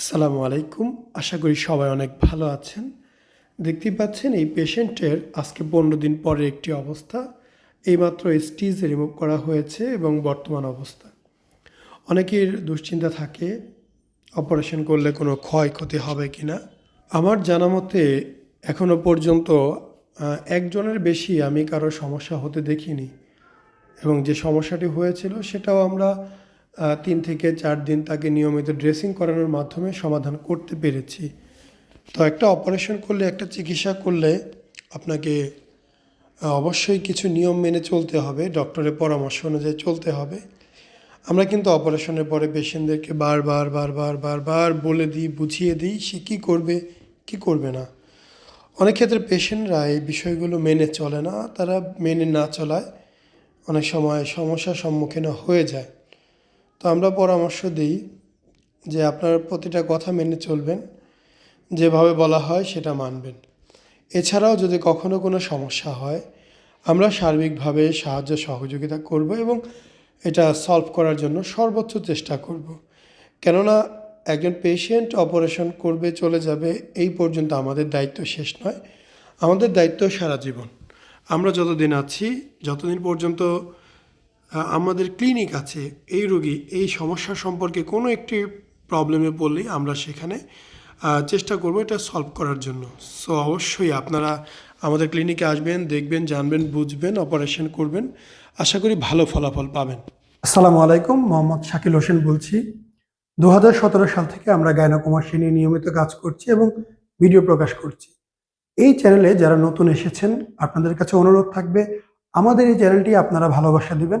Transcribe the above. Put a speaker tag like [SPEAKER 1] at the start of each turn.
[SPEAKER 1] আসসালামু আলাইকুম। আশা করি সবাই অনেক ভালো আছেন। দেখতে পাচ্ছেন এই পেশেন্টের আজকে পনেরো দিন পরে একটি অবস্থা। এইমাত্র স্টিজ রিমুভ করা হয়েছে এবং বর্তমান অবস্থা। অনেকের দুশ্চিন্তা থাকে, অপারেশন করলে কোনো ক্ষয়ক্ষতি হবে কি না আমার জানা মতে এখনও পর্যন্ত একজনের বেশি আমি কারও সমস্যা হতে দেখিনি। এবং যে সমস্যাটি হয়েছিল সেটাও আমরা তিন থেকে চার দিন তাকে নিয়মিত ড্রেসিং করানোর মাধ্যমে সমাধান করতে পেরেছি। তো একটা অপারেশন করলে, একটা চিকিৎসা করলে আপনাকে অবশ্যই কিছু নিয়ম মেনে চলতে হবে, ডক্টরের পরামর্শ অনুযায়ী চলতে হবে। আমরা কিন্তু অপারেশনের পরে পেশেন্টদেরকে বারবার বারবার বারবার বলে দিই, বুঝিয়ে দিই সে কী করবে কী করবে না। অনেক ক্ষেত্রে পেশেন্টরা এই বিষয়গুলো মেনে চলে না, তারা মেনে না চলায় অনেক সময় সমস্যার সম্মুখীন হয়ে যায়। তো আমরা পরামর্শ দিই যে আপনার প্রতিটা কথা মেনে চলবেন, যেভাবে বলা হয় সেটা মানবেন। এছাড়াও যদি কখনো কোনো সমস্যা হয়, আমরা সার্বিকভাবে সাহায্য সহযোগিতা করব এবং এটা সলভ করার জন্য সর্বোচ্চ চেষ্টা করব। কেননা একজন পেশেন্ট অপারেশন করবে, চলে যাবে, এই পর্যন্ত আমাদের দায়িত্ব শেষ নয়। আমাদের দায়িত্ব সারা জীবন। আমরা যতদিন আছি, যতদিন পর্যন্ত আমাদের ক্লিনিক আছে। এই রোগী এই সমস্যা সম্পর্কে কোনো একটি প্রবলেমে পড়লেই আমরা সেখানে চেষ্টা করব এটা সলভ করার জন্য। সো অবশ্যই আপনারা আমাদের ক্লিনিকে আসবেন, দেখবেন, জানবেন, বুঝবেন অপারেশন করবেন। আশা করি ভালো ফলাফল পাবেন।
[SPEAKER 2] আসসালামু আলাইকুম, মোহাম্মদ শাকিল হোসেন বলছি। দু হাজার সতেরো সাল থেকে আমরা গায়নাকুমাসী নিয়ে নিয়মিত কাজ করছি এবং ভিডিও প্রকাশ করছি। এই চ্যানেলে যারা নতুন এসেছেন, আপনাদের কাছে অনুরোধ থাকবে, আমাদের এই চ্যানেলটি আপনারা ভালোবাসা দিবেন।